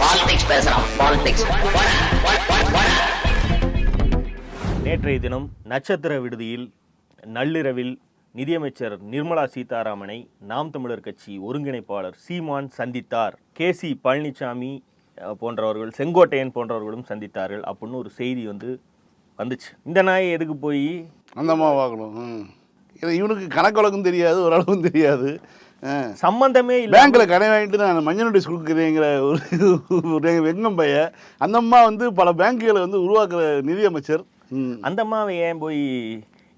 Politics பேசுறான் politics நேற்றைய தினம் நட்சத்திர விடுதியில் நள்ளிரவில் நிதியமைச்சர் நிர்மலா சீதாராமனை நாம் தமிழர் கட்சி ஒருங்கிணைப்பாளர் சீமான் சந்தித்தார். கே சி பழனிசாமி போன்றவர்கள் செங்கோட்டையன் போன்றவர்களும் சந்தித்தார்கள். அப்படின்னு ஒரு செய்தி வந்து வந்துச்சு. இந்த நாய் எதுக்கு போய்? அந்த அம்மா பார்க்கணும். இவனுக்கு கணக்கொழக்கும் தெரியாது ஓரளவும் தெரியாது. சம்பந்தமே இல்லை பேங்க்கில் கடை வாங்கிட்டு நான் மஞ்சள் நோட்டீஸ் கொடுக்குறேங்கிற ஒரு ஒரு வெங்கம் பைய அந்த அம்மா வந்து பல பேங்குகளை வந்து உருவாக்குற நிதியமைச்சர். அந்த அம்மாவை ஏன் போய்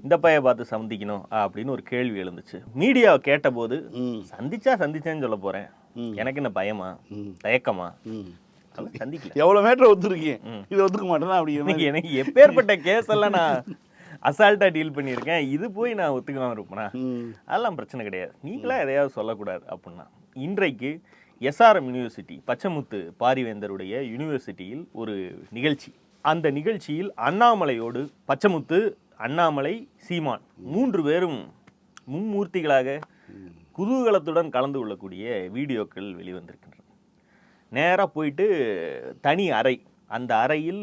இந்த பைய பார்த்து சந்திக்கணும் அப்படின்னு ஒரு கேள்வி எழுந்துச்சு மீடியா கேட்டபோது. சந்திச்சா சந்திச்சேன்னு சொல்ல போறேன் ம். எனக்கு என்ன பயமா. தயக்கமா சந்திக்கல எவ்வளோ மேட்டர் ஒத்துருக்கீங்க இதை ஒத்துக்க மாட்டேனா அப்படிங்கிற இன்னைக்கு மாதிரி. எனக்கு எப்பேற்பட்ட கேஸ் எல்லாம் நான் அசால்ட்டா டீல் பண்ணியிருக்கேன். இது போய் நான் ஒத்துக்காம இருப்பேனா. அதெல்லாம் பிரச்சனை கிடையாது. நீங்களா எதையாவது சொல்லக்கூடாது அப்படின்னா இன்றைக்கு எஸ்ஆர்எம் யூனிவர்சிட்டி பச்சைமுத்து பாரிவேந்தருடைய யூனிவர்சிட்டியில் ஒரு நிகழ்ச்சி. அந்த நிகழ்ச்சியில் அண்ணாமலையோடு பச்சைமுத்து அண்ணாமலை சீமான் மூன்று பேரும் மும்மூர்த்திகளாக குதூகலத்துடன் கலந்து கொள்ளக்கூடிய வீடியோக்கள் வெளிவந்திருக்கின்றன. நேராக போயிட்டு தனி அறை. அந்த அறையில்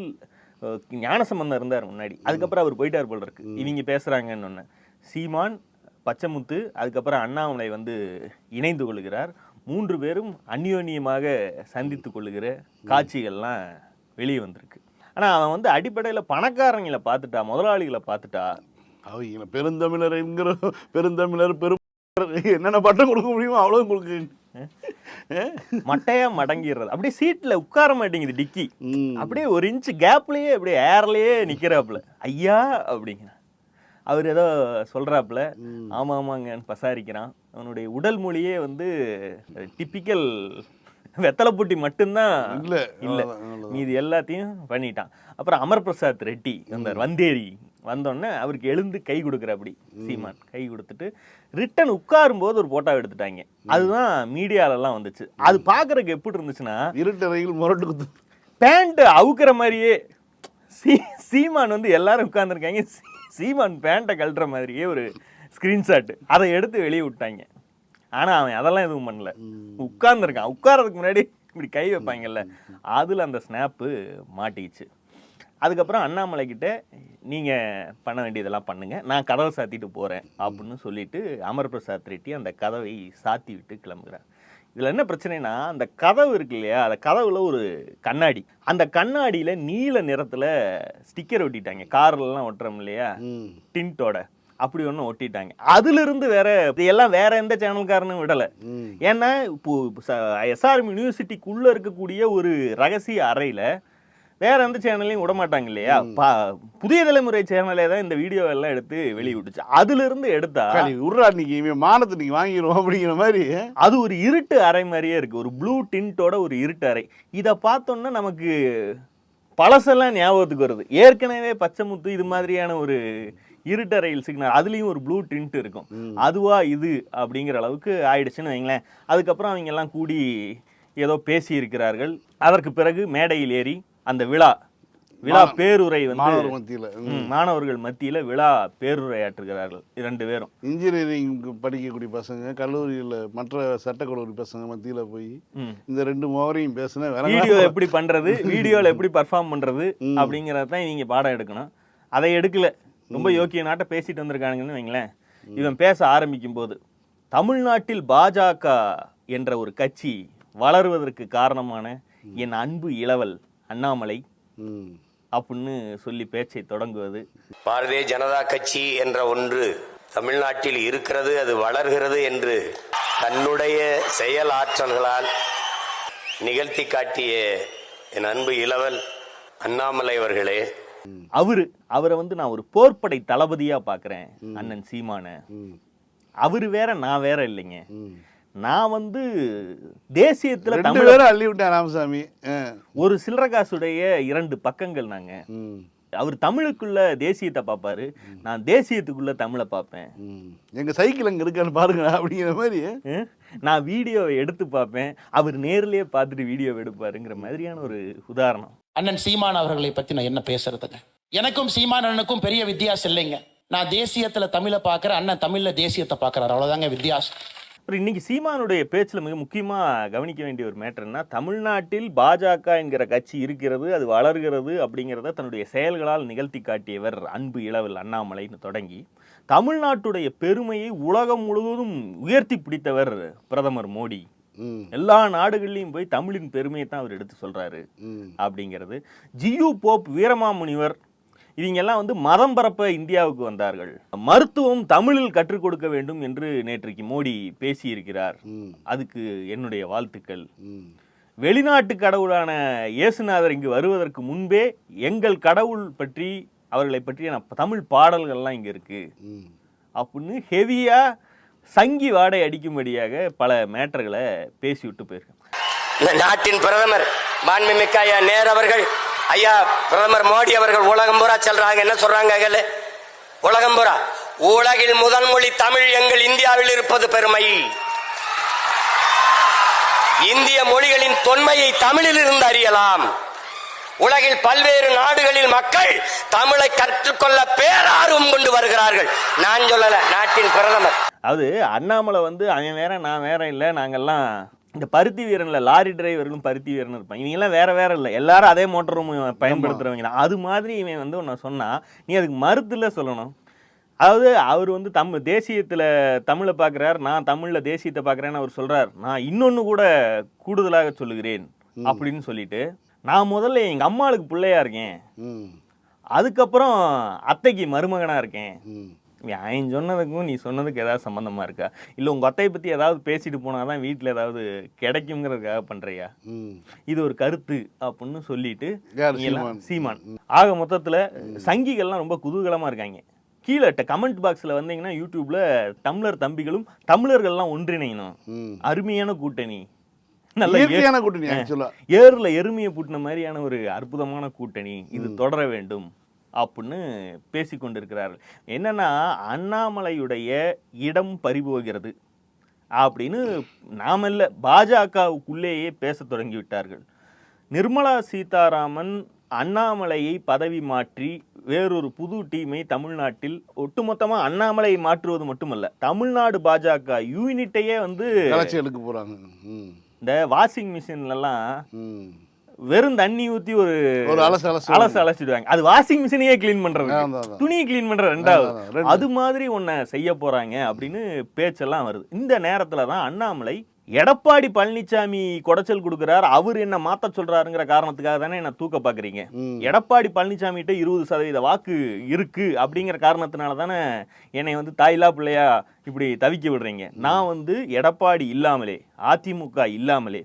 ஞானசம்பந்தம் இருந்தார் முன்னாடி. அதுக்கப்புறம் அவர் போயிட்டார் போல இருக்கு. இவங்க பேசுகிறாங்கன்னு ஒன்று சீமான் பச்சைமுத்து அதுக்கப்புறம் அண்ணாமலை வந்து இணைந்து கொள்கிறார். மூன்று பேரும் அந்யோன்யமாக சந்தித்து கொள்ளுகிற காட்சிகள்லாம் வெளியே வந்திருக்கு. ஆனால் அவன் வந்து அடிப்படையில் பணக்காரங்களை பார்த்துட்டா முதலாளிகளை பார்த்துட்டா அவங்க பெருந்தமிழர் என்கிற பெருந்தமிழர் பெரும் என்னென்ன பட்டம் கொடுக்க முடியுமோ அவ்வளோ கொடுக்கு மட்டையா மடங்கிடுறது. அப்படியே சீட்டில் உட்கார மாட்டேங்குது டிக்கி. அப்படியே ஒரு இன்ச் கேப்லயே அப்படியே ஏர்லயே நிக்கிறாப்புல. ஐயா அப்படிங்க அவர் ஏதோ சொல்றாப்புல. ஆமா ஆமாங்கன்னு பசாரிக்கிறான். அவனுடைய உடல் மொழியே வந்து டிப்பிக்கல் வெத்தலைப்பூட்டி மட்டும்தான். இல்ல, இல்ல. மீதி எல்லாத்தையும் பண்ணிட்டான். அப்புறம் அமர் பிரசாத் ரெட்டி வந்தார் வந்தேரி வந்தோடனே அவருக்கு எழுந்து கை கொடுக்குறாப்படி சீமான். கை கொடுத்துட்டு ரிட்டன் உட்காரும் போது ஒரு போட்டோ எடுத்துட்டாங்க. அதுதான் மீடியாலெல்லாம் வந்துச்சு. அது பார்க்கறதுக்கு எப்படி இருந்துச்சுன்னா இருட்டறையில் முரட்டு குத்து. பேண்ட் அவுக்குற மாதிரியே சீ சீமான் வந்து எல்லாரும் உட்காந்துருக்காங்க சீமான் பேண்ட்டை கழட்டுற மாதிரியே ஒரு ஸ்க்ரீன்ஷாட் அதை எடுத்து வெளியே விட்டாங்க. ஆனால் அவன் அதெல்லாம் எதுவும் பண்ணல. உட்கார்ந்துருக்கான். உட்கார்றதுக்கு முன்னாடி இப்படி கை வைப்பாங்கல்ல அதில் அந்த ஸ்னாப்பு மாட்டிக்கிச்சு. அதுக்கப்புறம் அண்ணாமலை கிட்ட நீங்கள் பண்ண வேண்டியதெல்லாம் பண்ணுங்க. நான் கதவை சாத்திட்டு போகிறேன் அப்படின்னு சொல்லிட்டு அமர் பிரசாத் ரெட்டி அந்த கதவை சாத்தி விட்டு கிளம்புகிறார். இதில் என்ன பிரச்சனைனா அந்த கதவு இருக்கு இல்லையா? அந்த கதவுல ஒரு கண்ணாடி. அந்த கண்ணாடியில் நீல நிறத்தில் ஸ்டிக்கர் ஒட்டிட்டாங்க. கார்லலாம் ஒட்டுறோம் இல்லையா. டின்ட்டோட. அப்படி ஒன்று ஒட்டிட்டாங்க. அதிலிருந்து வேற எல்லாம் வேற எந்த சேனல்காரனும் விடலை. ஏன்னா இப்போ எஸ்ஆர்எம் யூனிவர்சிட்டிக்குள்ள இருக்கக்கூடிய ஒரு ரகசிய அறையில வேற எந்த சேனல்லையும் விட மாட்டாங்க இல்லையா பா- புதிய தலைமுறை சேனலே தான் இந்த வீடியோ எல்லாம் எடுத்து வெளிய விட்டுச்சு அதுல இருந்து எடுத்தா அக்கா, நீ விட்றா இன்னைக்கு இவன் மானத்தை இன்னைக்கு வாங்கிடுவோம் அப்படிங்கிற மாதிரி. அது ஒரு இருட்டு அறை மாதிரியே இருக்கு. ஒரு ப்ளூ டின்ட்டோட ஒரு இருட்டு அறை. இதை பார்த்தோன்னா நமக்கு பழசெல்லாம் ஞாபகத்துக்கு வருது. ஏற்கனவே பச்சை முத்து இது மாதிரியான ஒரு இருட்டறையில் சிக்னல் அதுலேயும் ஒரு ப்ளூ டின்ட் இருக்கும். அதுவா இது அப்படிங்கிற அளவுக்கு ஆயிடுச்சுன்னு வைங்களேன். அதுக்கப்புறம் அவங்க எல்லாம் கூடி ஏதோ பேசி இருக்கிறார்கள் அதற்கு பிறகு மேடையில் ஏறி அந்த விழா விழா பேருரை வந்து மத்தியில். மாணவர்கள் மத்தியில விழா பேருரையாற்றுகிறார்கள் இரண்டு பேரும். இன்ஜினியரிங் படிக்கக்கூடிய பசங்க கல்லூரியில் மற்ற சட்டக்கல்லூரி பசங்க மத்தியில் போய். இந்த ரெண்டு முகரையும் பேசின வீடியோ எப்படி பண்றது வீடியோல எப்படி பர்ஃபார்ம் பண்றது அப்படிங்கறத தான் நீங்க பாடம் எடுக்கணும். அதை எடுக்கல. ரொம்ப யோக்கிய நாட்டை பேசிட்டு வந்திருக்கானுங்கன்னு வைங்களேன். இவன் பேச ஆரம்பிக்கும் போது தமிழ்நாட்டில் பாஜக என்ற ஒரு கட்சி வளருவதற்கு காரணமான என் அன்பு இளவல் அண்ணாமலை ம். அப்படின்னு சொல்லி பேச்சை தொடங்குவது பாரதிய ஜனதா கட்சி என்ற ஒன்று தமிழ்நாட்டில் இருக்கிறது அது வளர்கிறது என்று தன்னுடைய செயல் ஆற்றல்களால் நிகழ்த்தி காட்டிய என் அன்பு இளவல் அண்ணாமலை அவர்களே அவரு அவரை வந்து நான் ஒரு போர்ப்படை தளபதியா பார்க்கறேன் அண்ணன் சீமான ம். அவரு வேற நான் வேற இல்லைங்க ம். நான் வந்து தேசியத்துல ரெண்டு பேரும் அள்ளி விட்டேன் ராமசாமி. ஒரு சில்லற காசுடைய இரண்டு பக்கங்கள் நாங்க. அவர் தமிழுக்குள்ள தேசியத்தை பார்ப்பாரு நான் தேசியத்துக்குள்ள தமிழை பார்ப்பேன். எங்க சைக்கிள் அங்க இருக்கான்னு பாருங்க அப்படிங்கிற மாதிரி? நான் வீடியோவை எடுத்து பார்ப்பேன் அவர் நேர்லயே பார்த்துட்டு வீடியோ எடுப்பாருங்கிற மாதிரியான ஒரு உதாரணம். அண்ணன் சீமான் அவர்களை பத்தி நான் என்ன பேசுறதுங்க? எனக்கும் சீமான் அண்ணனுக்கும் பெரிய வித்தியாசம் இல்லைங்க. நான் தேசியத்துல தமிழை பார்க்கறேன் அண்ணன் தமிழ்ல தேசியத்தை பார்க்கறாரு. அவ்வளவுதாங்க வித்தியாசம். அப்புறம் இன்னைக்கு சீமானுடைய பேச்சில் மிக முக்கியமாக கவனிக்க வேண்டிய ஒரு மேட்டர்னா தமிழ்நாட்டில் பாஜக என்கிற கட்சி இருக்கிறது அது வளர்கிறது அப்படிங்கிறத தன்னுடைய செயல்களால் நிகழ்த்தி காட்டியவர் அன்பு இளவல் அண்ணாமலைன்னு தொடங்கி தமிழ்நாட்டுடைய பெருமையை உலகம் முழுவதும் உயர்த்தி பிடித்தவர் பிரதமர் மோடி. எல்லா நாடுகள்லையும் போய் தமிழின் பெருமையை தான் அவர் எடுத்து சொல்றாரு அப்படிங்கிறது. ஜியு போப் வீரமாமுனிவர் இவங்கெல்லாம் வந்து மதம் பரப்ப இந்தியாவுக்கு வந்தார்கள். மருத்துவம் தமிழில் கற்றுக் கொடுக்க வேண்டும் என்று நேற்றைக்கு மோடி பேசியிருக்கிறார். அதுக்கு என்னுடைய வாழ்த்துக்கள். வெளிநாட்டு கடவுளான இயேசுநாதர் இங்கு வருவதற்கு முன்பே எங்கள் கடவுள் பற்றி அவர்களை பற்றிய தமிழ் பாடல்கள்லாம் இங்கே இருக்கு. அப்படின்னு ஹெவியா சங்கி வாடை அடிக்கும்படியாக பல மேட்டர்களை பேசி விட்டு போயிருக்கேன் நாட்டின் பிரதமர் மாண்புமிக்க நேர் அவர்கள் ஐயா பிரதமர் மோடி அவர்கள் உலகம் பூரா செல்றாங்க. என்ன சொல்றாங்க உலகம் பூரா. உலகில் முதல் மொழி தமிழ் எங்கள் இந்தியாவில் இருப்பது பெருமை. இந்திய மொழிகளின் தொன்மையை தமிழில் இருந்து அறியலாம். உலகில் பல்வேறு நாடுகளில் மக்கள் தமிழை கற்றுக்கொள்ள பேரார்வம் கொண்டு வருகிறார்கள். நான் சொல்லல நாட்டின் பிரதமர். அது அண்ணாமலை வந்து அவன் வேற நான் வேற இல்லை நாங்கெல்லாம் இந்த பருத்தி வீரன்ல லாரி டிரைவர்களும் பருத்தி வீரன் இருப்பாங்க. இவங்கெல்லாம் வேற வேற இல்லை. எல்லாரும் அதே மோட்டர் ரூம் பயன்படுத்துறவங்க தான். அது மாதிரி இவன் வந்து ஒன்று சொன்னா நீ அதுக்கு மறுத்துல சொல்லணும். அதாவது அவர் வந்து தம் தேசியத்தில் தமிழை பார்க்குறார் நான் தமிழில் தேசியத்தை பார்க்குறேன்னு அவர் சொல்றார். நான் இன்னொன்று கூட கூடுதலாக சொல்லுகிறேன் அப்படின்னு சொல்லிட்டு நான் முதல்ல எங்கள் அம்மாளுக்கு பிள்ளையா இருக்கேன். அதுக்கப்புறம் அத்தைக்கு மருமகனா இருக்கேன். அவன் சொன்னதுக்கும் நீ சொன்னதுக்கு ஏதாவது சம்மந்தமா இருக்கா? இல்லை உங்கள் அத்தையை பற்றி ஏதாவது பேசிட்டு போனால் தான் வீட்டில் ஏதாவது கிடைக்குங்கிறதுக்காக பண்ணுறியா இது ஒரு கருத்து அப்படின்னு சொல்லிட்டு சீமான்? ஆக மொத்தத்தில் சங்கிகள்லாம் ரொம்ப குதூகலமாக இருக்காங்க. கீழே கமெண்ட் பாக்ஸில் வந்தீங்கன்னா யூடியூப்ல தமிழர் தம்பிகளும் தமிழர்கள்லாம் ஒன்றிணையணும். அருமையான கூட்டணி. நல்ல இயற்கையான கூட்டணி ஏர்ல எருமையை பூட்டின மாதிரியான ஒரு அற்புதமான கூட்டணி. இது தொடர வேண்டும். அப்படின்னு பேசி கொண்டிருக்கிறார்கள் என்னன்னா அண்ணாமலையுடைய இடம் பறிபோகிறது அப்படின்னு நாமல்ல பாஜகவுக்குள்ளேயே பேசத் தொடங்கி விட்டார்கள் நிர்மலா சீதாராமன் அண்ணாமலையை பதவி மாற்றி வேறொரு புது டீமை தமிழ்நாட்டில் ஒட்டுமொத்தமா அண்ணாமலையை மாற்றுவது மட்டுமல்ல தமிழ்நாடு பாஜக யூனிட்டையே வந்து போறாங்க. இந்த வாஷிங் மிஷின்லலாம் வெறும் தண்ணி ஊத்தி ஒரு அலசு அலசு அலசு அலசிடுவாங்க. அது வாஷிங் மிஷினையே க்ளீன் பண்றது. துணியை க்ளீன் பண்ற ரெண்டாவது. அது மாதிரி ஒன்ன செய்ய போறாங்க அப்படின்னு பேச்செல்லாம் வருது. இந்த நேரத்துல தான் அண்ணாமலை எடப்பாடி பழனிசாமி குடைச்சல் கொடுக்குறார். அவர் என்ன மாத்த சொல்றாருங்கிற காரணத்துக்காக தானே என்ன தூக்க பாக்குறீங்க. எடப்பாடி பழனிசாமிகிட்ட இருபது சதவீத வாக்கு இருக்கு அப்படிங்கிற காரணத்தினால தானே என்னை வந்து தாயிலா பிள்ளையா இப்படி தவிக்க விடுறீங்க. நான் வந்து எடப்பாடி இல்லாமலே அதிமுக இல்லாமலே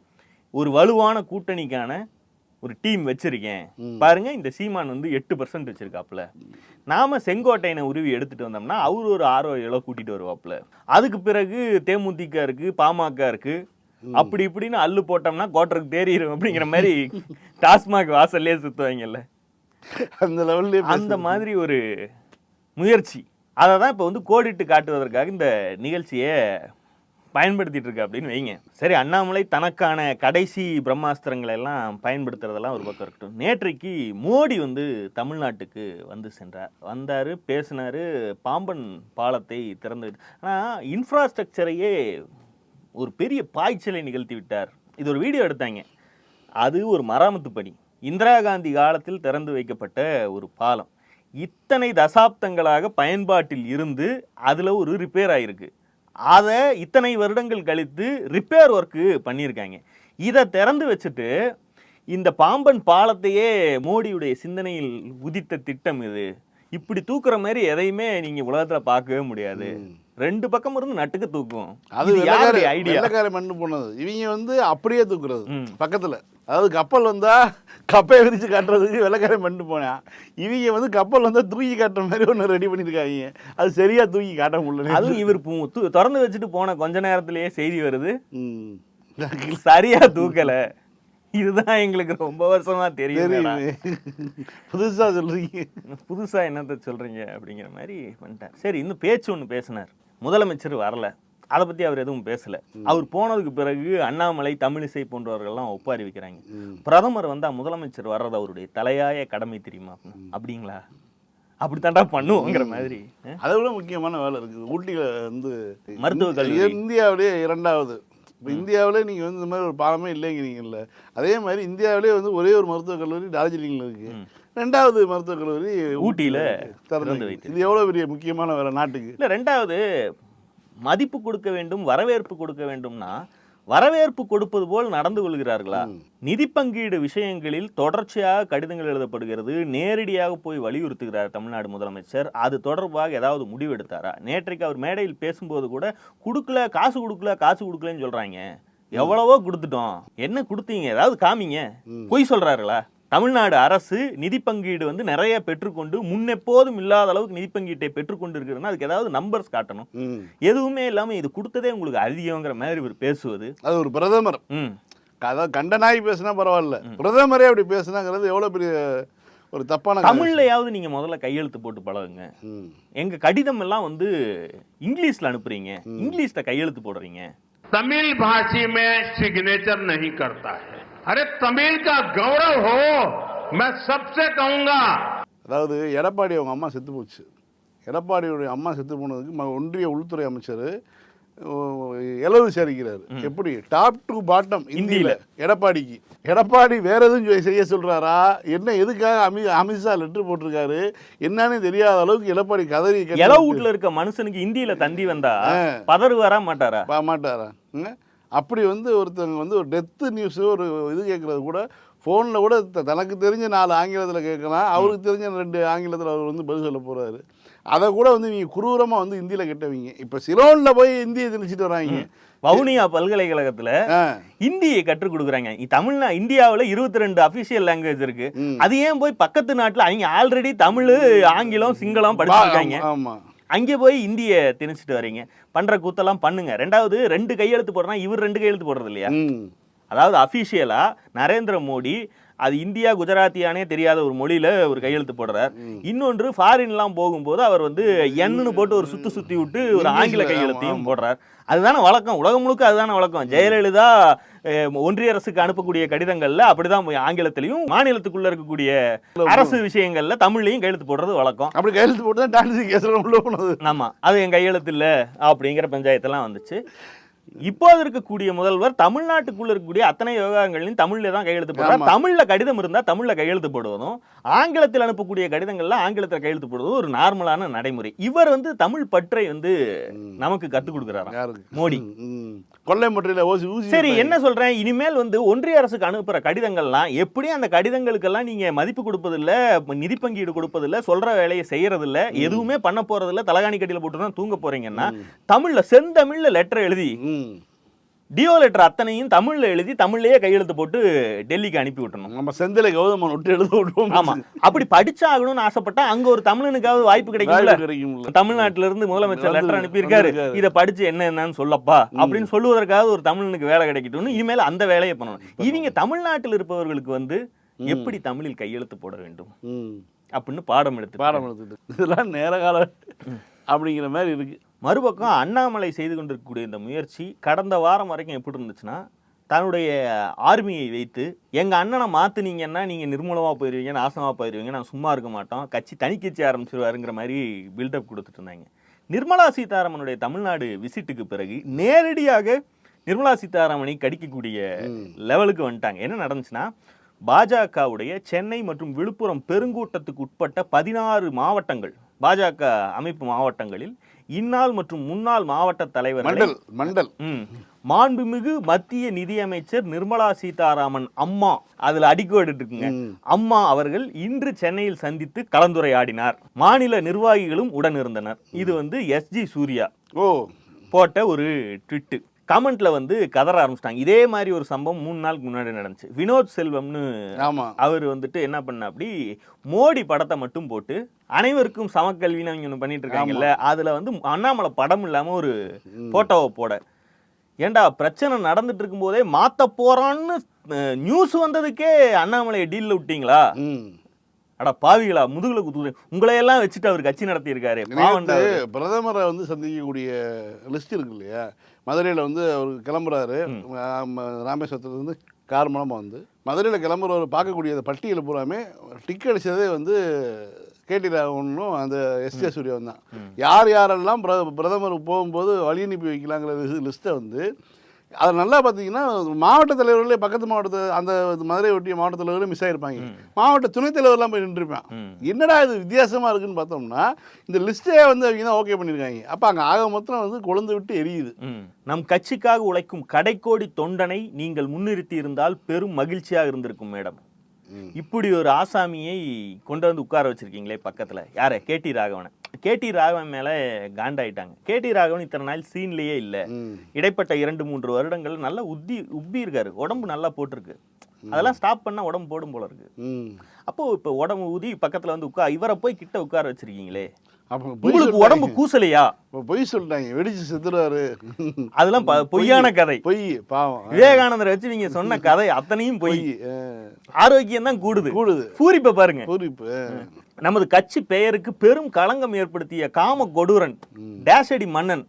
ஒரு வலுவான கூட்டணிக்கான ஒரு டீம் வச்சிருக்கேன். பாருங்க இந்த சீமான் வந்து எட்டு பர்சன்ட் வச்சிருக்காப்புல. நாம செங்கோட்டையனை உருவி எடுத்துட்டு வந்தோம்னா அவர் ஒரு ஆறோ ஏழோ கூட்டிட்டு வருவாப்புல. அதுக்கு பிறகு தேமுதிக இருக்கு பாமக இருக்கு. அப்படி இப்படின்னு அள்ளு போட்டோம்னா கோட்டருக்கு தேறிடும் அப்படிங்கிற மாதிரி டாஸ்மாக் வாசல்லே சுத்துவாங்கல்ல. அந்த லெவல்லே அந்த மாதிரி ஒரு முயற்சி. அதை தான் இப்போ வந்து கோடிட்டு காட்டுவதற்காக இந்த நிகழ்ச்சியை பயன்படுத்திட்டு இருக்கு அப்படின்னு வைங்க. சரி அண்ணாமலை தனக்கான கடைசி பிரம்மாஸ்திரங்களை எல்லாம் பயன்படுத்துறதெல்லாம் ஒரு பக்கம் இருக்கட்டும். நேற்றைக்கு மோடி வந்து தமிழ்நாட்டுக்கு வந்து சென்றார். வந்தார் பேசினார் பாம்பன் பாலத்தை திறந்து ஆனால் இன்ஃப்ராஸ்ட்ரக்சரையே ஒரு பெரிய பாய்ச்சலை நிகழ்த்தி விட்டார் இது ஒரு வீடியோ எடுத்தாங்க. அது ஒரு மராமத்து பணி. இந்திரா காந்தி காலத்தில் திறந்து வைக்கப்பட்ட ஒரு பாலம். இத்தனை தசாப்தங்களாக பயன்பாட்டில் இருந்து அதில் ஒரு ரிப்பேர் ஆயிருக்கு. அதை இத்தனை வருடங்கள் கழித்து ரிப்பேர் ஒர்க்கு பண்ணியிருக்காங்க. இதை திறந்து வச்சுட்டு இந்த பாம்பன் பாலத்தையே மோடியுடைய சிந்தனையில் உதித்த திட்டம் இது. இப்படி தூக்குற மாதிரி எதையுமே நீங்க உலகத்துல பார்க்கவே முடியாது. ரெண்டு பக்கம் இருந்து நட்டுக்கு தூக்கும். அது ஐடியா மண்ணு போனது. இவங்க வந்து அப்படியே தூக்குறது. பக்கத்துல. அதாவது கப்பல் வந்தா கப்பையை விரிச்சு காட்டுறதுக்கு வெள்ளக்கார மண்ணு போனா இவங்க வந்து கப்பல் வந்தா தூக்கி காட்டுற மாதிரி ஒன்று ரெடி பண்ணியிருக்காங்க அது சரியா தூக்கி காட்ட முடியல அதுவும் இவர் திறந்து வச்சுட்டு போன கொஞ்ச நேரத்திலேயே செய்தி வருது. ம். சரியா தூக்கல. இதுதான் எங்களுக்கு ரொம்ப வருஷமா தெரியும் தெரியுது. புதுசா சொல்றீங்க. புதுசா என்னத்த சொல்றீங்க அப்படிங்கிற மாதிரி பண்ணிட்டார் சரி இன்னும் பேச்சு ஒன்று பேசினார். முதலமைச்சர் வரல. அதை பத்தி அவர் எதுவும் பேசல. அவர் போனதுக்கு பிறகு அண்ணாமலை தமிழிசை போன்றவர்கள்லாம் ஒப்பாரி வைக்கிறாங்க. பிரதமர் வந்தா முதலமைச்சர் வர்றது அவருடைய தலையாய கடமை தெரியுமா? அப்படிங்களா? அப்படித்தான்டா பண்ணுவோங்கிற மாதிரி? அதை விட முக்கியமான வேலை இருக்குது. ஊட்டியில் வந்து மருத்துவக் கல்லூரி. இந்திய- இந்தியாவிலேயே இரண்டாவது. இப்போ இந்தியாவிலே நீங்கள் வந்து இந்த மாதிரி ஒரு பாலமே இல்லைங்கிறீங்கல்ல. அதே மாதிரி இந்தியாவிலே வந்து ஒரே ஒரு மருத்துவக் கல்லூரி டார்ஜிலிங்கில் இருக்கு. ரெண்டாவது மருத்துவக் கல்லூரி ஊட்டியில திறந்து. இது எவ்வளோ பெரிய முக்கியமான வேலை நாட்டுக்கு? இல்ல ரெண்டாவது மதிப்பு கொடுக்க வேண்டும் வரவேற்பு கொடுக்க வேண்டும்னா வரவேற்பு கொடுப்பது போல் நடந்து கொள்கிறார்களா? நிதி பங்கீடு விஷயங்களில் தொடர்ச்சியாக கடிதங்கள் எழுதப்படுகிறது. நேரடியாக போய் வலியுறுத்துகிறார் தமிழ்நாடு முதலமைச்சர். அது தொடர்பாக ஏதாவது முடிவெடுத்தாரா நேற்றைக்கு அவர் மேடையில் பேசும்போது கூட கொடுக்கல காசு கொடுக்கல காசு கொடுக்கலன்னு சொல்றாங்க. எவ்வளவோ கொடுத்துட்டோம். என்ன கொடுத்தீங்க? ஏதாவது காமிங்க. பொய் சொல்றாருங்களா தமிழ்நாடு அரசு நிதி பங்கீடு வந்து நிறைய பெற்றுக்கொண்டு முன்னெப்போதும் இல்லாத அளவுக்கு நிதி பங்கீட்டை பெற்றுக்கொண்டு இருக்கிறதுனா அதுக்கு ஏதாவது நம்பர்ஸ் காட்டணும் ம். எதுவுமே இல்லாம இது கொடுத்ததே உங்களுக்கு அதிகங்கிற மாதிரி இவர் பேசுவது அது ஒரு பிரதமர் ம் அதாவது கண்ட நாய் பேசினா பரவாயில்ல பிரதமரே அப்படி பேசுனாங்கிறது எவ்வளோ பெரிய ஒரு தப்பான காரியம். தமிழ்லயாவது நீங்க முதல்ல கையெழுத்து போட்டு பழகுங்க ம். எங்க கடிதம் எல்லாம் வந்து இங்கிலீஷ்ல அனுப்புறீங்க இங்கிலீஷ்ல கையெழுத்து போடுறீங்க तमिल भाषी में सिग्नेचर नहीं करता है अरे तमिल का गौरव हो मैं सबसे कहूंगा அதாவது எடப்பாடி அவங்க அம்மா செத்து போச்சு எடப்பாடியுடைய அம்மா செத்து போனதுக்கு ம- ஒன்றிய உள்துறை அமைச்சர் இலவு விசாரிக்கிறாரு எப்படி டாப் டு பாட்டம் இந்தியில எடப்பாடிக்கு எடப்பாடி வேற எதுவும் செய்- செய்ய சொல்றாரா என்ன எதுக்காக அமி அமித்ஷா லெட்டர் போட்டிருக்காரு என்னன்னு தெரியாத அளவுக்கு எடப்பாடி கதறி கத்தி எல வீட்டுல இருக்க மனுஷனுக்கு இந்தியில தந்தி வந்தா பதறு வரா மாட்டாரா பா மாட்டாரா ம்? அப்படி வந்து ஒருத்தவங்க வந்து ஒரு டெத்து நியூஸ் ஒரு இது கேட்குறது கூட ஃபோனில் கூட தனக்கு தெரிஞ்ச நாலு ஆங்கிலத்தில் கேட்கலாம். அவருக்கு தெரிஞ்ச ரெண்டு ஆங்கிலத்தில் அவர் வந்து பதில் சொல்ல போகிறாரு அதை கூட வந்து நீங்கள் குரூரமாக வந்து ஹிந்தியில் கெட்டவீங்க. இப்போ சிலோனில் போய் ஹிந்தியை திணிச்சிட்டு வராங்க. வவுனியா பல்கலைக்கழகத்துல இந்தியை கற்றுக் கொடுக்குறாங்க. தமிழ்நா இந்தியாவுல இருபத்தி ரெண்டு அபிஷியல் லாங்குவேஜ் இருக்கு அது ஏன் போய் பக்கத்து நாட்டுல அவங்க ஆல்ரெடி தமிழ் ஆங்கிலம் சிங்களம் படிச்சிருக்காங்க. ஆமாம் அங்கே போய் இந்திய திணிச்சிட்டு வர்றீங்க பண்ற கூத்தெல்லாம் பண்ணுங்க. ரெண்டாவது ரெண்டு கையெழுத்து போடுறா இவர் ரெண்டு கையெழுத்து போடுறது இல்லையா? அதாவது அபிஷியலா நரேந்திர மோடி அது இந்தியா குஜராத்தியானே தெரியாத ஒரு மொழியில ஒரு கையெழுத்து போடுறார். இன்னொன்று ஃபாரின்லாம் போகும்போது அவர் வந்து எண்ணுன்னு போட்டு ஒரு சுத்து சுத்தி விட்டு ஒரு ஆங்கில கையெழுத்தையும் போடுறார். அதுதானே வழக்கம். உலகம் முழுக்க அதுதானே வழக்கம். ஜெயலலிதா ஒன்றிய அரசுக்கு அனுப்பக்கூடிய கடிதங்கள்ல அப்படிதான் ஆங்கிலத்திலையும் மாநிலத்துக்குள்ள இருக்கக்கூடிய அரசு விஷயங்கள்ல தமிழ்லையும் கையெழுத்து போடுறது வழக்கம். அப்படி கையெழுத்து போட்டு தான் டான்ஸி கேஸில் உள்ள போனது. ஆமா. அது என் கையெழுத்து இல்ல அப்படிங்கிற பஞ்சாயத்தெல்லாம் வந்துச்சு. இப்போது இருக்கக்கூடிய முதல்வர் தமிழ்நாட்டுக்குள்ள இருக்கக்கூடிய அத்தனை விவகாரங்களையும் தமிழ்ல தான் கையெழுத்து போடுறார். தமிழ்ல கடிதம் இருந்தா தமிழ்ல கையெழுத்து போடுவதும் ஆங்கிலத்தில் அனுப்பக்கூடிய கடிதங்கள்ல ஆங்கிலத்தில் கையெழுத்து போடுவதும் ஒரு நார்மலான நடைமுறை. இவர் வந்து தமிழ் பற்றை வந்து நமக்கு கத்துக் கொடுக்குறாராம். யாருக்கு? மோடி. கொள்ளை முறையில் ஊசி ஊசி சரி என்ன சொல்றேன்? இனிமேல் வந்து ஒன்றிய அரசுக்கு அனுப்புற கடிதங்கள்லாம் எப்படி அந்த கடிதங்களுக்கெல்லாம் நீங்க மதிப்பு கொடுப்பதில்ல நிதி பங்கீடு கொடுப்பதில்ல சொல்ற வேலையை செய்யறதில்ல எதுவுமே பண்ண போறதில்ல தலகாணி கட்டியில போட்டு தான் தூங்க போறீங்கன்னா தமிழ்ல செந்தமிழ்ல லெட்டர் எழுதி டிஓ லெட்டர் அத்தனையும் தமிழ்ல எழுதி தமிழ்லயே கையெழுத்து போட்டு டெல்லிக்கு அனுப்பி விட்டணும் நம்ம செந்திலை கௌதமன் விட்டு எழுத விட்டுவோம் ஆமா. அப்படி படிச்சாகணும்னு ஆசைப்பட்டா அங்க ஒரு தமிழனுக்காவது வாய்ப்பு கிடைக்கும்ல. தமிழ்நாட்டுல இருந்து முதலமைச்சர் லெட்டர் அனுப்பியிருக்காரு. இதை படிச்சு என்ன என்னன்னு சொல்லப்பா அப்படின்னு சொல்லுவதற்காக ஒரு தமிழனுக்கு வேலை கிடைக்கட்டும்னு இனிமேல் அந்த வேலையை பண்ணணும். இவங்க தமிழ்நாட்டில் இருப்பவர்களுக்கு வந்து எப்படி தமிழில் கையெழுத்து போட வேண்டும்? அப்படின்னு பாடம் எடுத்து பாடம் எடுத்துட்டு. இதெல்லாம் நேர கால அப்படிங்கிற மாதிரி இருக்கு. மறுபக்கம் அண்ணாமலை செய்து கொண்டிருக்கக்கூடிய இந்த முயற்சி கடந்த வாரம் வரைக்கும் எப்படி இருந்துச்சுன்னா தன்னுடைய ஆர்மியை வைத்து எங்க அண்ணனை மாத்துனீங்கன்னா நீங்க நிர்மூலமா போயிருவீங்க நாசமா போயிருவீங்க நான் சும்மா இருக்க மாட்டோம் கட்சி தனி கட்சி ஆரம்பிச்சிருவாருங்கிற மாதிரி பில்டப் கொடுத்துட்டு இருந்தாங்க. நிர்மலா சீதாராமனுடைய தமிழ்நாடு விசிட்டுக்கு பிறகு நேரடியாக நிர்மலா சீதாராமனை கடிக்கக்கூடிய லெவலுக்கு வந்துட்டாங்க. என்ன நடந்துச்சுன்னா பாஜகவுடைய சென்னை மற்றும் விழுப்புரம் பெருங்கூட்டத்துக்கு உட்பட்ட பதினாறு மாவட்டங்கள் பாஜக அமைப்பு மாவட்டங்களில் இந்நாள் மற்றும் முன்னாள் மாவட்ட தலைவர்களை மண்டல் மண்டல். மாண்புமிகு மத்திய நிதியமைச்சர் நிர்மலா சீதாராமன் அம்மா அதுல அடிக்கோடு இருக்குங்க அம்மா அவர்கள் இன்று சென்னையில் சந்தித்து கலந்துரையாடினார். மாநில நிர்வாகிகளும் உடன் இருந்தனர் இது வந்து எஸ்ஜி சூர்யா ஓ. போட்ட ஒரு ட்விட்டு. கமெண்ட்ல வந்து கதற ஆரம்பிச்சிட்டாங்க. இதே மாதிரி ஒரு சம்பவம் மூணு நாளுக்கு முன்னாடி நடந்துச்சு. வினோத் செல்வம்னு ஆமா. அவர் வந்துட்டு என்ன பண்ண அப்படி மோடி படத்தை மட்டும் போட்டு அனைவருக்கும் சமக்கல்வின்னு அவங்க ஒன்று பண்ணிட்டு இருக்காங்கல்ல அதுல வந்து அண்ணாமலை படம் இல்லாம ஒரு போட்டோவை போட. ஏன்டா பிரச்சனை நடந்துட்டு இருக்கும்போதே மாத்த போறான்னு நியூஸ் வந்ததுக்கே அண்ணாமலையை டீல்ல விட்டீங்களா? அட பாவிகளா முதுகுல குத்து உங்களையெல்லாம் வச்சுட்டு அவர் கட்சி நடத்தி இருக்காரு நேத்து பிரதமரை வந்து சந்திக்கக்கூடிய லிஸ்ட் இருக்கு இல்லையா? மதுரையில் வந்து அவர் கிளம்புறாரு. ஆம, ராமேஸ்வரத்துல இருந்து கார் மூலமாக வந்து. மதுரையில் கிளம்புறவர் பார்க்கக்கூடிய பட்டியல் பூராமே டிக்கெட் அடிச்சதே வந்து கேடி ராகவனும் அந்த எஸ்ஜே சூர்யாவும் தான். யார் யாரெல்லாம் பிர பிரதமர் போகும்போது வழி அனுப்பி வைக்கலாங்கிற லிஸ்ட்டை வந்து அது நல்லா பார்த்தீங்கன்னா மாவட்ட தலைவர்களே பக்கத்து மாவட்டத்து அந்த மதுரை ஒட்டிய மாவட்ட தலைவர்களே மிஸ் ஆயிருப்பாங்க. மாவட்ட துணைத் தலைவர்லாம் போய் நின்றுருப்பான். என்னடா இது வித்தியாசமாக இருக்குன்னு பார்த்தோம்னா இந்த லிஸ்ட்டே வந்து அவங்க தான் ஓகே பண்ணியிருக்காங்க. அப்போ அங்கே ஆக மொத்தம் வந்து கொழுந்து விட்டு எரியுது. நம் கட்சிக்காக உழைக்கும் கடைக்கோடி தொண்டனை நீங்கள் முன்னிறுத்தி இருந்தால் பெரும் மகிழ்ச்சியாக இருந்திருக்கும் மேடம். இப்படி ஒரு ஆசாமியை கொண்டு வந்து உட்கார வச்சிருக்கீங்களே பக்கத்துல. யார? கேடி ராகவனை. கேடி ராகவன் மேல காண்டாயிட்டாங்க. கேடி ராகவன் இத்தனை நாள் சீன்லயே இல்ல. இடைப்பட்ட இரண்டு மூன்று வருடங்கள் நல்லா உத்தி உப்பி இருக்காரு. உடம்பு நல்லா போட்டிருக்கு. அதெல்லாம் ஸ்டாப் பண்ணா உடம்பு போடும் போல இருக்கு. அப்போ இப்ப உடம்பு ஊதி பக்கத்துல வந்து உட்கார் இவரை போய் கிட்ட உட்கார வச்சிருக்கீங்களே? உங்களுக்கு. உடம்பு கூசலையா? பொய் சொல்லிட்டாங்க. வெடிச்சு செத்துருவாரு அதெல்லாம் பொய்யான கதை. பொய் பாவம். விவேகானந்தரை வச்சு நீங்க சொன்ன கதை அத்தனையும் பொய். ஆரோக்கியம் தான் கூடுது. கூடுது. பூரிப்பை பாருங்க. பூரிப்பு நமது கட்சி பெயருக்கு பெரும் களங்கம் ஏற்படுத்திய காம கொடூரன் டேஷடி மன்னன்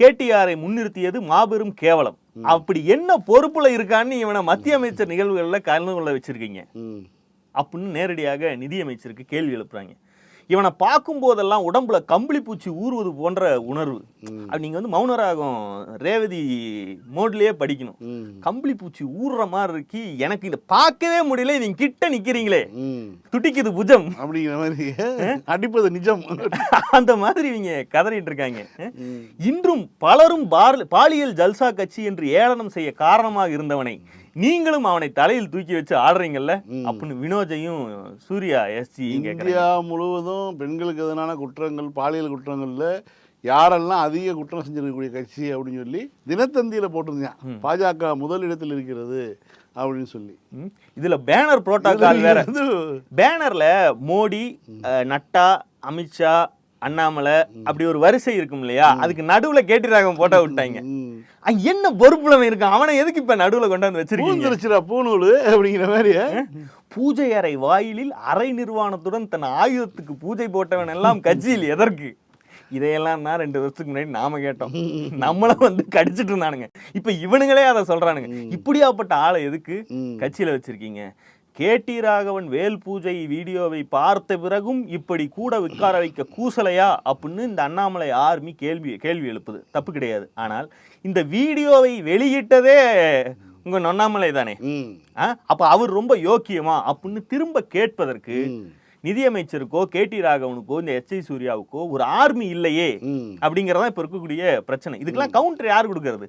கேடிஆரை முன்னிறுத்தியது மாபெரும் கேவலம். அப்படி என்ன பொறுப்புல இருக்கான்னு இவனை மத்திய அமைச்சர் நிகழ்வுகள்ல கலந்து கொள்ள வச்சிருக்கீங்க. அப்படின்னு நேரடியாக நிதியமைச்சருக்கு கேள்வி எழுப்புறாங்க. இவனை பார்க்கும் போதெல்லாம் உடம்புல கம்பளி பூச்சி ஊறுவது போன்ற உணர்வு. நீங்க வந்து மௌனராகம் ரேவதி மோட்லயே படிக்கணும். கம்பளி பூச்சி ஊறுற மாதிரி இருக்கு எனக்கு இதை பார்க்கவே முடியல நீங்க கிட்ட நிக்கிறீங்களே. துடிக்குது புஜம். அப்படிங்கிற மாதிரி. அடிப்பது நிஜம். அந்த மாதிரி இவங்க கதறிட்டு இருக்காங்க. இன்றும் பலரும் பாலியல் ஜல்சா கட்சி என்று ஏளனம் செய்ய காரணமாக இருந்தவனை நீங்களும் அவனை தலையில் தூக்கி வச்சு ஆடுறீங்கல்ல? அப்படின்னு வினோஜையும் சூர்யா எஸ்ஜி இந்தியா முழுவதும் பெண்களுக்கு எதிரான குற்றங்கள் பாலியல் குற்றங்கள்ல யாரெல்லாம் அதிக குற்றம் செஞ்சிருக்கக்கூடிய கட்சி அப்படின்னு சொல்லி தினத்தந்தியில போட்டிருந்தான். பாஜக முதலிடத்தில் இருக்கிறது அப்படின்னு சொல்லி. இதுல பேனர் புரோட்டோகால் வேற. பேனர்ல மோடி நட்டா அமித்ஷா அண்ணாமலை அப்படி ஒரு வரிசை இருக்கும் இல்லையா? அதுக்கு நடுவுல கேட்டிராங்க போட்டோ விட்டாங்க. என்ன பொறுப்புலவன் இருக்கான்? அவனை எதுக்கு இப்ப நடுவுல கொண்டு வந்து வச்சிருக்கீங்க? பூநூல் அப்படிங்கிற மாதிரி பூஜை அறை வாயிலில் அரை நிர்வாணத்துடன் தன் ஆயுதத்துக்கு பூஜை போட்டவன் எல்லாம் கட்சியில் எதற்கு? இதையெல்லாம் தான் ரெண்டு வருஷத்துக்கு முன்னாடி நாம கேட்டோம். நம்மள வந்து கடிச்சிட்டு இருந்தானுங்க. இப்ப இவனுங்களே அதை சொல்றானுங்க. இப்படியாப்பட்ட ஆளை எதுக்கு. கட்சியில வச்சிருக்கீங்க? கேடி ராகவன் வேல் பூஜை வீடியோவை பார்த்த பிறகும் இப்படி கூட உட்கார வைக்க கூசலையா? அப்படின்னு இந்த அண்ணாமலை ஆர்மி கேள்வி கேள்வி எழுப்புது. தப்பு கிடையாது. ஆனால் இந்த வீடியோவை வெளியிட்டதே உங்க நொண்ணாமலை தானே? அப்ப அவர் ரொம்ப யோக்கியமா? அப்படின்னு திரும்ப கேட்பதற்கு நிதியமைச்சருக்கோ கேடி ராகவனுக்கோ இந்த எஸ். சூர்யாவுக்கோ ஒரு ஆர்மி இல்லையே அப்படிங்கறதா இப்ப இருக்கக்கூடிய பிரச்சனை. இதுக்கெல்லாம் கவுண்டர் யார் கொடுக்கறது?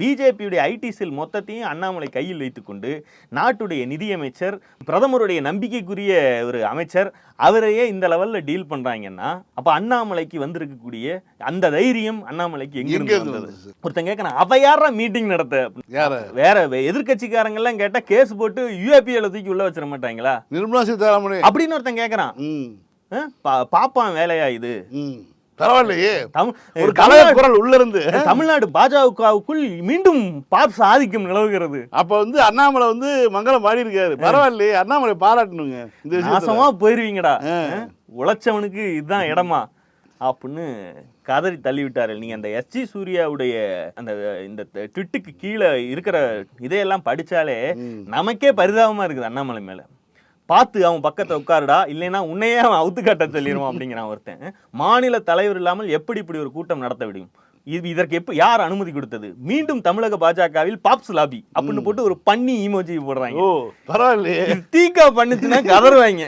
பிஜேபியுடைய ஐடி செல் மொத்தத்தையும் அண்ணாமலை கையில் வைத்துக்கொண்டு நாட்டுடைய நிதியமைச்சர் பிரதமருடைய நம்பிக்கைக்குரிய ஒரு அமைச்சர் அவரையே இந்த லெவல்ல டீல் பண்றாங்கன்னா அப்ப அண்ணாமலைக்கு வந்திருக்கக்கூடிய அந்த தைரியம் அண்ணாமலைக்கு எங்க எங்க இருந்து இருந்து வந்தது? வந்துச்சு? ஒருத்தன் கேட்கறான் அவ யாரா மீட்டிங் நடத்த? வேற எதிர்கட்சிக்காரங்க எல்லாம் கேட்டா கேஸ் போட்டு யூஏபிஎல தூக்கி உள்ள வச்சிட மாட்டாங்களா? நிர்மலா சீதாராமனே. அப்படின்னு ஒருத்தன் கேக்குறான் பா- பாப்பான் வேலையா இது? பரவாயில்லையே. தமிழ் ஒரு கலைஞர் குரல் உள்ள இருந்து தமிழ்நாடு பாஜகவுக்குள் மீண்டும் பாப்ஸ் ஆதிக்கம் நிலவுகிறது. அப்ப வந்து அண்ணாமலை வந்து மங்களம் பாடி இருக்காரு பரவாயில்லையே அண்ணாமலை பாராட்டணுங்க. இந்த நாசமா போயிருவீங்கடா? உழைச்சவனுக்கு இதுதான் இடமா. அப்படின்னு கதறி தள்ளி விட்டாரு நீங்க அந்த எஸ்ஜி சூர்யாவுடைய அந்த இந்த ட்விட்டுக்கு கீழே இருக்கிற இதையெல்லாம் படிச்சாலே நமக்கே பரிதாபமா இருக்குது அண்ணாமலை மேல. பார்த்து அவன் பக்கத்துல உட்காருடா இல்லைன்னா உன்னையே அவன் அவுத்து காட்ட சொல்லிடுவான் அப்படிங்கிறான் ஒருத்தன். மாநில தலைவர் இல்லாமல் எப்படி இப்படி ஒரு கூட்டம் நடத்த முடியும்? இது இதற்கு எப்ப யார் அனுமதி கொடுத்தது? மீண்டும் தமிழக பாஜகவில் பாப்ஸ் லாபி அப்படின்னு போட்டு ஒரு பன்னி ஈமோஜி போடுறாங்க. ஓ பரவாயில்லையே. தீக்கா பண்ணுச்சுன்னா கதறுவாங்க.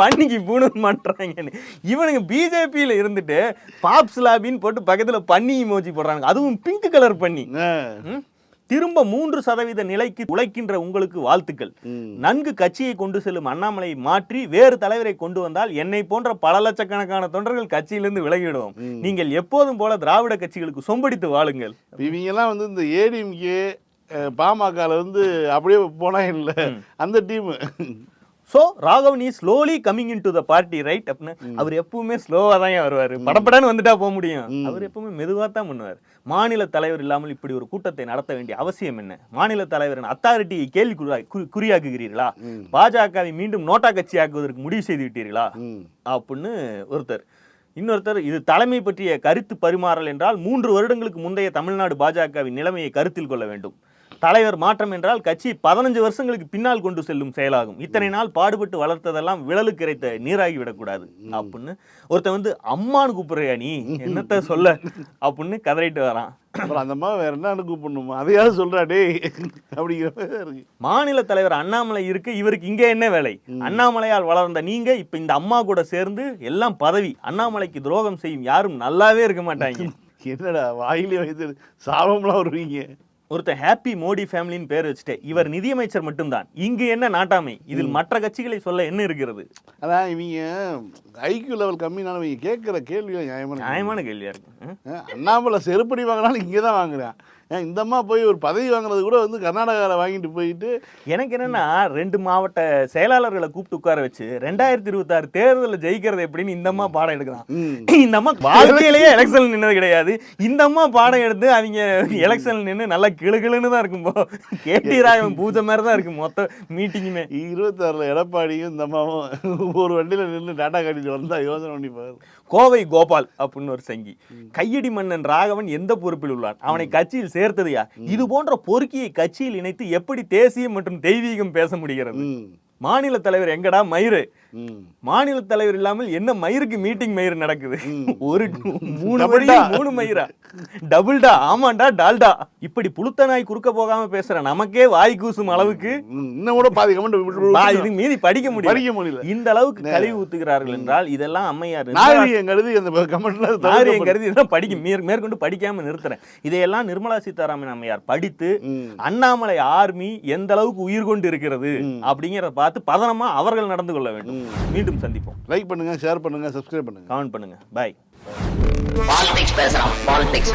பண்ணிக்கு பூணு மாட்டுறாங்கன்னு இவனுங்க பிஜேபியில இருந்துட்டு பாப்ஸ் லாபின்னு போட்டு பக்கத்துல பன்னி இமோஜி போடுறாங்க அதுவும் பிங்க் கலர் பண்ணி? திரும்ப மூன்று சதவீத நிலைக்கு உழைக்கின்ற உங்களுக்கு வாழ்த்துக்கள். நன்கு கட்சியை கொண்டு செல்லும் அண்ணாமலையை மாற்றி வேறு தலைவரை கொண்டு வந்தால் என்னை போன்ற பல லட்சக்கணக்கான தொண்டர்கள் கட்சியிலிருந்து விலகிவிடுவோம். நீங்கள் எப்போதும் போல திராவிட கட்சிகளுக்கு சொம்படித்து வாழுங்கள். இவங்கெல்லாம் வந்து இந்த ஏடிஎம்கே பாமகல வந்து அப்படியே போனா இல்ல. அந்த team. So Raghavan is slowly coming in to the party right அப்படின்னு அவர் எப்பவுமே ஸ்லோவா தான் வருவாரு. படப்படன்னு வந்துட்டா போக முடியும். அவர் எப்பவுமே மெதுவா தான் பண்ணுவார். மாநில தலைவர் இல்லாமல் இப்படி ஒரு கூட்டத்தை நடத்த வேண்டிய அவசியம் என்ன? மாநில தலைவரின் அத்தாரிட்டியை கேள்வி குறியா- குறி- குறியாக்குகிறீர்களா? பாஜகவை மீண்டும் நோட்டா கட்சி ஆக்குவதற்கு முடிவு செய்து விட்டீர்களா? அப்படின்னு ஒருத்தர். இன்னொருத்தர் இது தலைமை பற்றிய கருத்து பரிமாறல் என்றால் மூன்று வருடங்களுக்கு முந்தைய தமிழ்நாடு பாஜகவின் நிலைமையை கருத்தில் கொள்ள வேண்டும். தலைவர் மாற்றம் என்றால் கட்சி பதினஞ்சு வருஷங்களுக்கு பின்னால் கொண்டு செல்லும் செயலாகும். இத்தனை நாள் பாடுபட்டு வளர்த்ததெல்லாம் விழலுக்கு இறைத்த நீராகி விடக்கூடாது. அப்படின்னு ஒருத்தன் வந்து அம்மான்னு கூப்பிடுறியா நீ? என்னத்த சொல்ல? அப்படின்னு கதறிட்டு வரான். அப்புறம் அந்த மாதிரி வேற என்ன கூப்பிடணுமா. அதையாவது சொல்றா டேய் அப்படிங்கிற இருக்கு. மாநில தலைவர் அண்ணாமலை இருக்கு இவருக்கு இங்க என்ன வேலை? அண்ணாமலையால் வளர்ந்த நீங்க இப்ப இந்த அம்மா கூட சேர்ந்து எல்லாம் பதவி அண்ணாமலைக்கு துரோகம் செய்யும் யாரும் நல்லாவே இருக்க மாட்டாங்க. என்னடா வாயிலே வைத்து சாபம்லாம் வருவீங்க. ஒருத்தன் ஹாப்பி மோடி ஃபேமிலின்னு பேர் வச்சுட்டு இவர் நிதியமைச்சர் மட்டும்தான். இங்கு என்ன நாட்டாமை? இதில் மற்ற கட்சிகளை சொல்ல என்ன இருக்கிறது? அதான் இவங்க ஐக்கியூ லெவல் கம்மினால இவங்க கேட்குற கேள்விகள் நியாயமான. நியாயமான கேள்வியா இருக்கு. அண்ணாமலை செருப்படி வாங்கினாலும் இங்கே தான் வாங்குறேன். ஏன் இந்த அம்மா போய் ஒரு பதவி வாங்குறது கூட வந்து கர்நாடகாவில் வாங்கிட்டு போயிட்டு எனக்கு என்னன்னா ரெண்டு மாவட்ட செயலாளர்களை கூப்பிட்டு உட்கார வச்சு ரெண்டாயிரத்தி இருபத்தாறு தேர்தலில் ஜெயிக்கிறது எப்படின்னு இந்த அம்மா பாடம் எடுக்கலாம். இந்த அம்மா வாழ்க்கையிலேயே எலெக்ஷன் நின்னது கிடையாது. இந்த அம்மா பாடம் எடுத்து அவங்க எலெக்ஷன் நின்று நல்லா கிளுகிளுன்னு தான் இருக்கும் போ. கேடி ராகவன் பூஜை மாதிரி தான் இருக்கு மொத்த மீட்டிங்குமே இருபத்தாறில் எடப்பாடியும் இந்த அம்மாவும் ஒரு வண்டியில் நின்று டாட்டா காட்டிட்டு வந்தா யோசனை பண்ணி பாரு. கோவை கோபால் அப்படின்னு ஒரு சங்கி. கையடி மன்னன் ராகவன் எந்த பொறுப்பில் உள்ளான்? அவனை கட்சியில் சேர்த்தது யார்? இது போன்ற பொறுக்கியை கட்சியில் இணைத்து எப்படி தேசியம் மற்றும் தெய்வீகம் பேச முடிகிறது? மாநில தலைவர் எங்கடா மயிறு? மாநில தலைவர் இல்லாமல் என்ன மயிருக்கு மீட்டிங் மயிர் நடக்குது? ஒரு மூணு டா. மூணு மயிரா? டபுள்டா ஆமாண்டா டால்டா இப்படி புளுத்த நாய் குறுக்க போகாம பேசுற நமக்கே வாய் கூசும் அளவுக்கு இன்னும் கூட பாதி மீறி படிக்க முடியும் படிக்க முடியல. இந்த அளவுக்கு கழிவு ஊத்துகிறார்கள் என்றால் இதெல்லாம் அம்மையார் நாகரிகம் கருதி அந்த கமெண்ட்ல கருதி இதெல்லாம் படிக்க மேற்- மேற்கொண்டு படிக்காம நிறுத்துறேன். இதையெல்லாம் நிர்மலா சீதாராமன் அம்மையார் படித்து. அண்ணாமலை ஆர்மி எந்த அளவுக்கு உயிர் கொண்டு இருக்கிறது அப்படிங்கிறத பார்த்து பதனமா அவர்கள் நடந்து கொள்ள வேண்டும். மீண்டும் சந்திப்போம். லைக் பண்ணுங்க ஷேர் பண்ணுங்க சப்ஸ்கிரைப் பண்ணுங்க. கமெண்ட் பண்ணுங்க. பாய் பாலிடிக்ஸ் பேசுறான் பாலிடிக்ஸ்